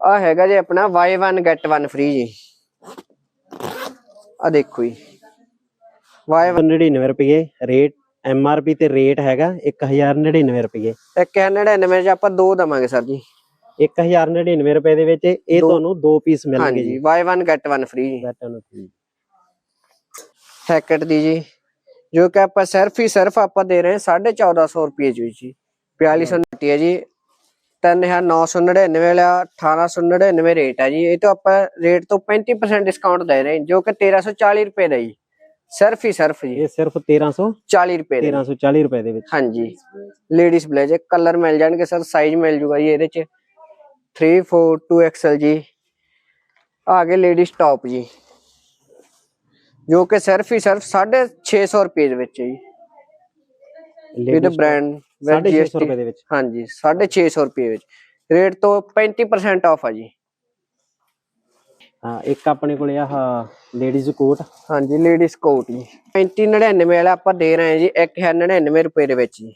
ਆ ਹੈਗਾ ਜੀ ਆਪਣਾ ਬਾਈ 1 ਗੈਟ 1 ਫ੍ਰੀ ਜੀ। ਆ ਦੇਖੋ ਜੀ। ਬਾਈ 99 ਰੁਪਏ ਰੇਟ ਐਮ ਆਰ ਪੀ ਤੇ ਰੇਟ ਹੈਗਾ 1099 ਰੁਪਏ 199 ਚ ਆਪਾਂ ਦੋ ਦਵਾਂਗੇ ਸਰ ਜੀ। 1099 ਰੁਪਏ ਦੇ ਵਿੱਚ ਇਹ ਤੁਹਾਨੂੰ ਦੋ ਪੀਸ ਮਿਲਣਗੇ ਜੀ। ਬਾਈ 1 ਗੈਟ 1 ਫ੍ਰੀ ਜੀ। ਬੈਟਨ ਫ੍ਰੀ ਹੈਕਟ ਦੀ ਜੀ ਜੋ ਕਿ ਆਪਾਂ ਸਿਰਫ ਹੀ ਸਿਰਫ ਆਪਾਂ ਦੇ ਰਹੇ ਹਾਂ 1450 ਰੁਪਏ ਚ ਜੀ। 4290 ਹੈ ਜੀ। 3999 ਵਾਲਾ 1899 ਰੇਟ ਹੈ ਜੀ। ਇਹ ਤੋਂ ਆਪਾਂ ਰੇਟ ਤੋਂ 35% ਡਿਸਕਾਊਂਟ ਦੇ ਰਹੇ ਜੋ ਕਿ 1340 ਰੁਪਏ ਦਾ ਜੀ। ਸਿਰਫ ਹੀ ਸਿਰਫ ਜੀ। ਇਹ ਸਿਰਫ 1300 40 ਰੁਪਏ ਦੇ 1340 ਰੁਪਏ ਦੇ ਵਿੱਚ। ਹਾਂਜੀ। ਲੇਡੀਜ਼ ਬਲੇਜ਼ਰ ਕਲਰ ਮਿਲ ਜਾਣਗੇ ਸਰ ਸਾਈਜ਼ ਮਿਲ ਜੂਗਾ ਜੀ ਇਹਦੇ ਚ। 3 4 2 XL ਜੀ। ਆ ਗਏ ਲੇਡੀਜ਼ ਟੌਪ ਜੀ। ਜੋ ਕਿ ਸਿਰਫ ਹੀ ਸਿਰਫ 650 ਰੁਪਏ ਦੇ ਵਿੱਚ ਹੈ ਜੀ। ਵਿਦ ਬ੍ਰਾਂਡ 650 ਰੁਪਏ ਦੇ ਵਿੱਚ। ਹਾਂਜੀ 650 ਰੁਪਏ ਵਿੱਚ। ਰੇਟ ਤੋਂ 35% ਆਫ ਆ ਜੀ। ਹਾਂ ਇੱਕ ਆਪਣੇ ਕੋਲੇ ਆਹ ਲੇਡੀਜ਼ ਕੋਟ ਹਾਂਜੀ ਲੇਡੀਜ਼ ਕੋਟ ਜੀ। 3599 ਵਾਲਾ ਆਪਾਂ ਦੇ ਰਹੇ ਹਾਂ ਜੀ 1099 ਰੁਪਏ ਦੇ ਵਿੱਚ ਜੀ।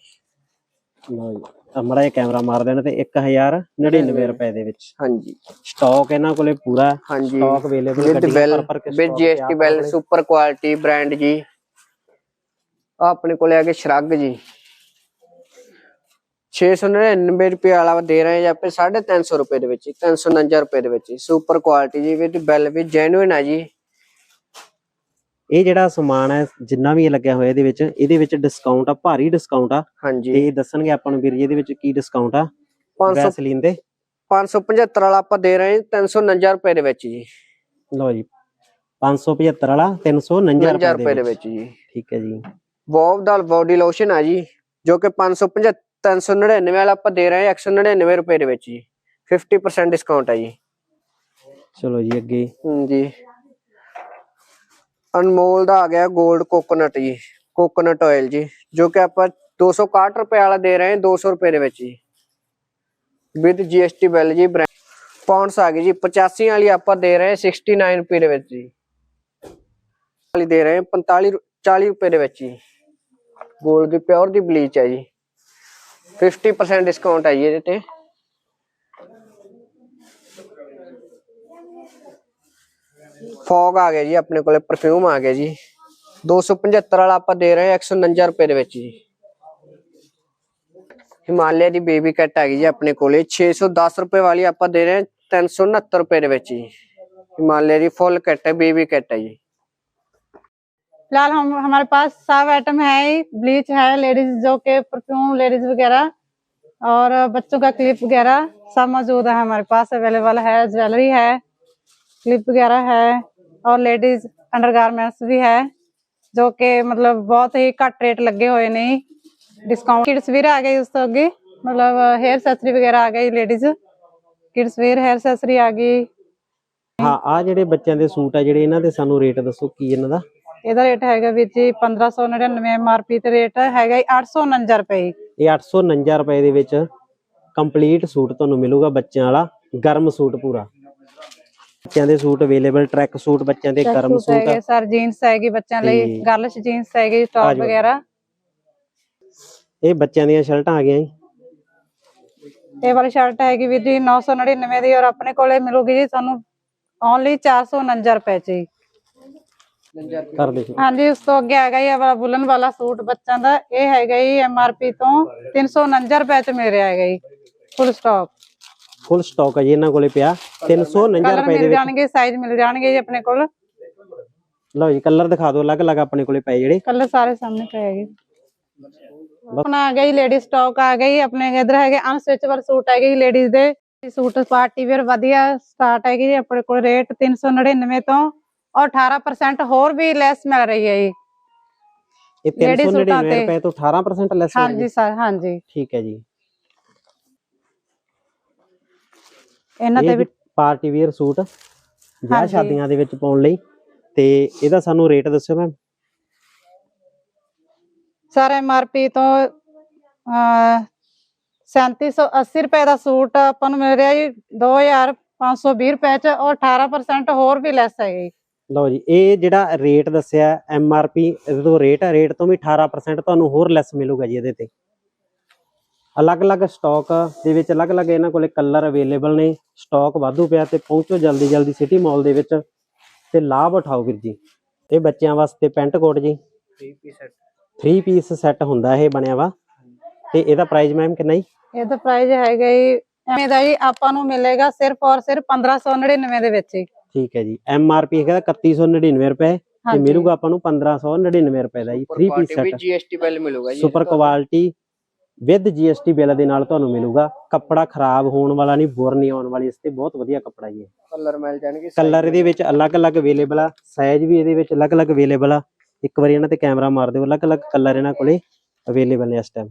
ਲਓ ਜੀ ਮੜਾ ਇਹ ਕੈਮਰਾ ਮਾਰ ਦੇਣਾ ਤੇ 1099 ਰੁਪਏ ਦੇ ਵਿੱਚ। ਹਾਂਜੀ। ਸਟਾਕ ਇਹਨਾਂ ਕੋਲੇ ਪੂਰਾ ਹਾਂਜੀ। Stock available with bill with GST bill super quality brand ਜੀ। ਆਪਣੇ ਕੋਲੇ ਆ ਕੇ ਸ਼ਰਗ ਜੀ। 699 ਰੁਪਏ ਵਾਲਾ ਦੇ ਰਹੇ ਜਾਂ ਫਿਰ 350 ਰੁਪਏ ਦੇ ਵਿੱਚ 349 ਰੁਪਏ ਦੇ ਵਿੱਚ ਸੁਪਰ ਕੁਆਲਿਟੀ ਜੀ ਵਿਦ ਬਿੱਲ ਵੀ ਜੈਨੂਇਨ ਆ ਜੀ। ਇਹ ਜਿਹੜਾ ਸਮਾਨ ਹੈ ਜਿੰਨਾ ਵੀ ਇਹ ਲੱਗਿਆ ਹੋਇਆ ਇਹਦੇ ਵਿੱਚ ਇਹਦੇ ਵਿੱਚ ਡਿਸਕਾਊਂਟ ਆ ਭਾਰੀ ਡਿਸਕਾਊਂਟ ਆ। ਹਾਂਜੀ। ਤੇ ਇਹ ਦੱਸਣਗੇ ਆਪਾਂ ਨੂੰ ਵੀਰ ਜੀ ਇਹਦੇ ਵਿੱਚ ਕੀ ਡਿਸਕਾਊਂਟ ਆ? 500 ਵੈਸਲੀਨ ਦੇ। 575 ਵਾਲਾ ਆਪਾਂ ਦੇ ਰਹੇ ਹਾਂ 349 ਰੁਪਏ ਦੇ ਵਿੱਚ ਜੀ। ਲਓ ਜੀ 575 ਵਾਲਾ 349 49 ਰੁਪਏ ਦੇ ਵਿੱਚ। ਜੀ। ਠੀਕ ਹੈ ਜੀ। ਵੋਵ ਦਾ ਬੋਡੀ ਲੋਸ਼ਨ ਆ ਜੀ ਜੋ ਕਿ 575 399 ਵਾਲਾ ਆਪਾਂ ਦੇ ਰਹੇ ਹਾਂ 199 ਰੁਪਏ ਦੇ ਵਿੱਚ ਜੀ। 50% ਡਿਸਕਾਊਂਟ ਆ ਜੀ। ਚਲੋ ਜੀ ਅੱਗੇ। ਹਾਂਜੀ ਅਨਮੋਲ ਦਾ ਆ ਗਿਆ 골ਡ ਕੋਕੋਨਟ ਜੀ ਕੋਕੋਨਟ ਆਇਲ ਜੀ ਜੋ ਕਿ ਆਪਾਂ 261 ਰੁਪਏ ਵਾਲਾ ਦੇ ਰਹੇ ਹਾਂ 200 ਰੁਪਏ ਦੇ ਵਿੱਚ ਜੀ। ਵਿਦ ਜੀਐਸਟੀ ਬਿੱਲ ਜੀ ਪੌਂਡਸ ਆ ਗਈ ਜੀ 85 ਵਾਲੀ ਆਪਾਂ ਦੇ ਰਹੇ ਹਾਂ 69 ਰੁਪਏ ਦੇ ਵਿੱਚ ਜੀ। ਵਾਲੀ ਦੇ ਰਹੇ ਹਾਂ 45 ਰੁ- 40 ਰੁਪਏ ਦੇ ਵਿੱਚ ਜੀ। 골ਡ ਦੀ ਪਿਓਰ ਦੀ ਬਲੀਚ ਹੈ ਜੀ। 50% ਡਿਸਕਾਊਂਟ ਹੈ ਜੀ ਇਹਦੇ ਤੇ। ਫੌਗ ਆ ਗਿਆ ਜੀ, ਆਪਣੇ ਕੋਲੇ ਪਰਫਿਊਮ ਆ ਗਿਆ ਜੀ। 275 ਵਾਲਾ ਆਪਾਂ ਦੇ ਰਹੇ ਹਾਂ 149 ਰੁਪਏ ਦੇ ਵਿੱਚ ਜੀ। ਹਿਮਾਲਿਆ ਦੀ ਬੇਬੀ ਕੈਟ ਆ ਗਈ ਜੀ ਆਪਣੇ ਕੋਲੇ 610 ਰੁਪਏ ਵਾਲੀ ਆਪਾਂ ਦੇ ਰਹੇ ਹਾਂ 369 ਰੁਪਏ ਦੇ ਵਿੱਚ ਜੀ। ਹਿਮਾਲਿਆ ਦੀ ਫੁੱਲ ਕੈਟ ਹੈ ਬੇਬੀ ਕੈਟ ਹੈ ਜੀ। फिलहाल हम हमारे पास सब आइटम है ही ब्लीच है लेडीज जो के परफ्यूम लेडीज वगैरह और बच्चों का क्लिप वगैरह सब मौजूद है हमारे पास अवेलेबल है ज्वेलरी है क्लिप वगैरह है और लेडीज अंडरगारमेंट्स भी है जो कि मतलब बहुत ही घट रेट लगे हुए नहीं डिस्काउंट किड्स वेयर आ गई उस तो अगे मतलब हेयर एक्सेसरी वगैरह आ गई ladies kids wear hair accessory आ गई ਹਾਂ ਆ ਜਿਹੜੇ ਬੱਚਿਆਂ ਦੇ ਸੂਟ ਆ ਜਿਹੜੇ ਇਹਨਾਂ ਦੇ ਸਾਨੂੰ ਰੇਟ ਦੱਸੋ ਕੀ ਇਹਨਾਂ ਦਾ ਇਹਦਾ ਰੇਟ ਹੈਗਾ ਵੀਰ ਜੀ 1599 ਐਮਆਰਪੀ ਤੇ ਰੇਟ ਹੈਗਾ ਜੀ 849 ਰੁਪਏ। ਇਹ 849 ਰੁਪਏ ਦੇ ਵਿੱਚ ਕੰਪਲੀਟ ਸੂਟ ਤੁਹਾਨੂੰ ਮਿਲੂਗਾ ਬੱਚਿਆਂ ਵਾਲਾ ਗਰਮ ਸੂਟ ਪੂਰਾ। ਬੱਚਿਆਂ ਦੇ ਸੂਟ ਅਵੇਲੇਬਲ ਟਰੈਕ ਸੂਟ ਬੱਚਿਆਂ ਦੇ ਗਰਮ ਸੂਟ ਹੈਗੇ ਸਰ ਜੀਨਸ ਹੈਗੀ ਬੱਚਿਆਂ ਲਈ ਗਰਲਸ ਜੀਨਸ ਹੈਗੀ ਟੌਪ। ਵਗੈਰਾ। ਇਹ ਬੱਚਿਆਂ ਦੀਆਂ ਸ਼ਰਟਾਂ ਆ ਗਈਆਂ ਜੀ। ਇਹ ਵਾਲੀ ਸ਼ਰਟ ਹੈਗੀ ਵੀਰ ਜੀ 999 ਦੀ ਔਰ ਆਪਣੇ ਕੋਲੇ ਮਿਲੂਗੀ ਜੀ ਤੁਹਾਨੂੰ ਓਨਲੀ 449 ਰੁਪਏ ਚ ਜੀ। ਕਰ ਹਾਂਜੀ ਉਸ ਤੋਂ ਅੱਗੇ ਹੈਗਾ ਇਹ ਵਾਲਾ ਬੁਲਨ ਵਾਲਾ ਸੂਟ ਬੱਚਿਆਂ ਦਾ। ਇਹ ਹੈਗਾ ਜੀ ਐਮ ਆਰ ਪੀ ਤੋਂ 349 ਰੁਪਏ ਚ ਮਿਲ ਰਿਹਾ ਜੀ। ਫੁੱਲ ਸਟਾਪ ਫੁੱਲ ਸਟਾਕ ਹੈ ਇਹਨਾਂ ਕੋਲੇ ਪਿਆ। 349 ਰੁਪਏ ਦੇ ਵਿੱਚ। ਜਾਣਗੇ ਸਾਈਜ਼ ਮਿਲ ਜਾਣਗੇ ਜੀ ਆਪਣੇ ਕੋਲ। ਲਓ ਜੀ ਕਲਰ ਦਿਖਾ ਦਿਓ ਅਲੱਗ-ਅਲੱਗ ਆਪਣੇ ਕੋਲੇ ਪਏ ਜਿਹੜੇ। ਕਲਰ ਸਾਰੇ ਸਾਹਮਣੇ ਪਏ ਹੈਗੇ। ਆਪਣਾ ਆ ਗਈ ਲੇਡੀ ਸਟਾਕ ਆ ਗਈ ਆਪਣੇ ਇਧਰ ਹੈਗੇ ਅਨਸਟਿਚੇਬਲ ਸੂਟ ਹੈਗੇ ਲੇਡੀਜ਼ ਦੇ। ਸੂਟ ਪਾਰਟੀ ਵੇਅਰ ਵਧੀਆ ਸਟਾਰਟ ਹੈਗੀ ਆਪਣੇ ਕੋਲ ਰੇਟ 399 ਤੋਂ ਔਰ 18% ਹੋਰ ਵੀ ਲੈਸ ਮਿਲ ਰਹੀ ਹੈ ਜੀ। ਇਹ ladies ਸੂਟਾਂ 399 ਤੇ। ਰੁਪਏ ਤੋਂ 18% ਲੈਸ ਹੈ ਹਾਂਜੀ ਸਰ ਹਾਂਜੀ। ਠੀਕ ਹੈ ਜੀ। ਇਹਨਾਂ ਤੇ ਵੀ ਪਾਰਟੀ ਵੇਅਰ ਸੂਟ ਵਿਆਹ। ਸ਼ਾਦੀਆਂ ਦੇ ਵਿੱਚ ਪਾਉਣ ਲਈ। ਤੇ ਇਹਦਾ ਸਾਨੂੰ ਰੇਟ ਦੱਸਿਓ ਮੈਮ। ਸਰ ਐਮਆਰਪੀ ਤੋਂ ਅਹ 3780 ਰੁਪਏ ਦਾ ਸੂਟ ਆਪਾਂ ਨੂੰ ਮਿਲ ਰਿਹਾ ਜੀ। 2520 ਰੁਪਏ ਚ ਔਰ 18% ਹੋਰ ਵੀ ਲੈਸ ਹੈਗੀ ਲਓ ਜੀ ਇਹ ਜਿਹੜਾ ਰੇਟ ਦੱਸਿਆ ਐਮ ਆਰ ਪੀ ਇਹਦੇ ਤੋਂ ਰੇਟ ਹੈ ਰੇਟ ਤੋਂ ਵੀ 18% ਤੁਹਾਨੂੰ ਹੋਰ ਲੈਸ ਮਿਲੂਗਾ ਜੀ ਇਹਦੇ ਤੇ। ਅਲੱਗ-ਅਲੱਗ ਸਟਾਕ ਦੇ ਵਿੱਚ ਅਲੱਗ-ਅਲੱਗ ਇਹਨਾਂ ਕੋਲੇ ਕਲਰ ਅਵੇਲੇਬਲ ਨੇ ਸਟਾਕ ਵਾਧੂ ਪਿਆ ਤੇ ਪਹੁੰਚੋ ਜਲਦੀ ਜਲਦੀ ਸਿਟੀ ਮਾਲ ਦੇ ਵਿੱਚ ਤੇ ਲਾਭ ਉਠਾਓ ਵੀਰ ਜੀ। ਇਹ ਬੱਚਿਆਂ ਵਾਸਤੇ ਪੈਂਟ ਕੋਟ ਜੀ। 3 ਪੀਸ ਸੈੱਟ ਹੁੰਦਾ ਇਹ ਬਣਿਆ ਵਾ। ਤੇ ਇਹਦਾ ਪ੍ਰਾਈਸ ਮੈਮ ਕਿੰਨਾ ਜੀ? ਇਹਦਾ ਪ੍ਰਾਈਸ ਹੈਗਾ ਜੀ ਐਵੇਂ ਦਾ ਜੀ ਆਪਾਂ ਨੂੰ ਮਿਲੇਗਾ ਸਿਰਫ ਔਰ ਸਿਰਫ 1599 ਦੇ ਵਿੱਚ ਹੀ। ਠੀਕ ਹੈ ਜੀ। ਐਮ ਆਰ ਪੀ ਹੈਗਾ 3199 ਰੁਪਏ ਤੇ। ਮਿਲੂਗਾ ਆਪਾਂ ਨੂੰ 1599 ਰੁਪਏ ਦਾ ਜੀ 3 ਪੀਸ ਸੈੱਟ ਜੀਐਸਟੀ ਬਿੱਲ ਮਿਲੂਗਾ ਜੀ। Super quality with GST bill ਦੇ ਨਾਲ ਤੁਹਾਨੂੰ ਮਿਲੂਗਾ। ਕੱਪੜਾ ਖਰਾਬ ਹੋਣ ਵਾਲਾ ਨਹੀਂ ਬੁਰ ਨਹੀਂ ਆਉਣ ਵਾਲੀ ਇਸ ਤੇ ਬਹੁਤ ਵਧੀਆ ਕੱਪੜਾ ਜੀ ਕਲਰ ਮਿਲ ਜਾਣਗੇ ਕਲਰ ਇਹਦੇ ਵਿੱਚ ਅਲੱਗ-ਅਲੱਗ ਅਵੇਲੇਬਲ ਆ ਸਾਈਜ਼ ਵੀ ਇਹਦੇ ਵਿੱਚ ਅਲੱਗ-ਅਲੱਗ ਅਵੇਲੇਬਲ ਆ। ਇੱਕ ਵਾਰੀ ਇਹਨਾਂ ਤੇ ਕੈਮਰਾ ਮਾਰ ਦਿਓ ਅਲੱਗ-ਅਲੱਗ ਕਲਰ ਇਹਨਾਂ ਕੋਲੇ ਅਵੇਲੇਬਲ ਨੇ ਇਸ ਟਾਈਮ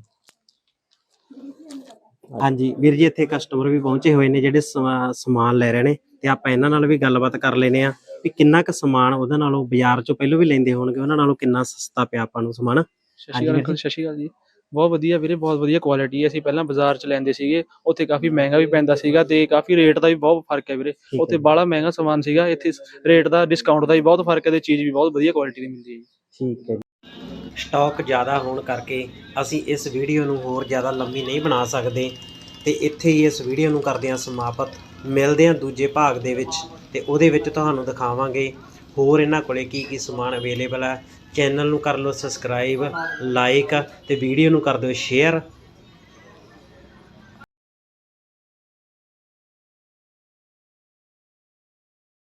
ਹਾਂਜੀ ਵੀਰ ਜੀ ਇੱਥੇ ਕਸਟਮਰ ਵੀ ਪਹੁੰਚੇ ਹੋਏ ਨੇ ਜਿਹੜੇ ਸਮਾ- ਸਮਾਨ ਲੈ ਰਹੇ ਨੇ। ਤੇ ਆਪਾਂ ਇਹਨਾਂ ਨਾਲ ਵੀ ਗੱਲਬਾਤ ਕਰ ਲੈਨੇ ਆ ਵੀ ਕਿੰਨਾ ਕੁ ਸਮਾਨ ਉਹਦੇ ਨਾਲੋਂ ਬਾਜ਼ਾਰ ਚੋਂ ਪਹਿਲਾਂ ਵੀ ਲੈਂਦੇ ਹੋਣਗੇ ਉਹਨਾਂ ਨਾਲੋਂ ਕਿੰਨਾ ਸਸਤਾ ਪਿਆ ਆਪਾਂ ਨੂੰ ਸਮਾਨ? ਸਤਿ ਹਾਂਜੀ ਸ਼੍ਰੀ ਅਕਾਲ ਵੀਰ ਅੰਕਲ ਸਤਿ ਸ਼੍ਰੀ ਅਕਾਲ ਜੀ। ਬਹੁਤ ਵਧੀਆ ਵੀਰੇ ਬਹੁਤ ਵਧੀਆ ਕੁਆਲਿਟੀ ਹੈ। ਅਸੀਂ ਪਹਿਲਾਂ ਬਾਜ਼ਾਰ 'ਚ ਲੈਂਦੇ ਸੀਗੇ ਉੱਥੇ ਕਾਫੀ ਮਹਿੰਗਾ ਵੀ ਪੈਂਦਾ ਸੀਗਾ ਤੇ ਕਾਫੀ ਰੇਟ ਦਾ ਵੀ ਬਹੁਤ ਫ਼ਰਕ ਹੈ ਵੀਰੇ। ਉੱਥੇ ਜੀ। ਬਾਹਲਾ ਮਹਿੰਗਾ ਸਮਾਨ ਸੀਗਾ ਇੱਥੇ ਰੇਟ ਦਾ ਡਿਸਕਾਊਂਟ ਦਾ ਵੀ ਬਹੁਤ ਫ਼ਰਕ ਹੈ ਤੇ ਚੀਜ਼ ਵੀ ਬਹੁਤ ਵਧੀਆ ਕੁਆਲਿਟੀ ਦੀ ਮਿਲਦੀ ਹੈ ਜੀ। ਠੀਕ ਹੈ। ਸਟਾਕ ਜ਼ਿਆਦਾ ਹੋਣ ਕਰਕੇ ਅਸੀਂ ਇਸ ਵੀਡੀਓ ਨੂੰ ਹੋਰ ਜ਼ਿਆਦਾ ਲੰਬੀ ਨਹੀਂ ਬਣਾ ਸਕਦੇ ਤੇ ਇੱਥੇ ਹੀ ਇਸ ਵੀਡੀਓ ਨੂੰ ਕਰਦੇ ਹਾਂ ਸਮਾਪਤ। ਮਿਲਦੇ ਹਾਂ ਦੂਜੇ ਭਾਗ ਦੇ ਵਿੱਚ ਤੇ ਉਹਦੇ ਵਿੱਚ ਤੁਹਾਨੂੰ ਦਿਖਾਵਾਂਗੇ ਹੋਰ ਇਹਨਾਂ ਕੋਲੇ ਕੀ ਕੀ ਸਮਾਨ ਅਵੇਲੇਬਲ ਹੈ। ਚੈਨਲ ਨੂੰ ਕਰ ਲਓ ਸਬਸਕ੍ਰਾਈਬ ਲਾਈਕ ਤੇ ਵੀਡੀਓ ਨੂੰ ਕਰ ਦਿਓ ਸ਼ੇਅਰ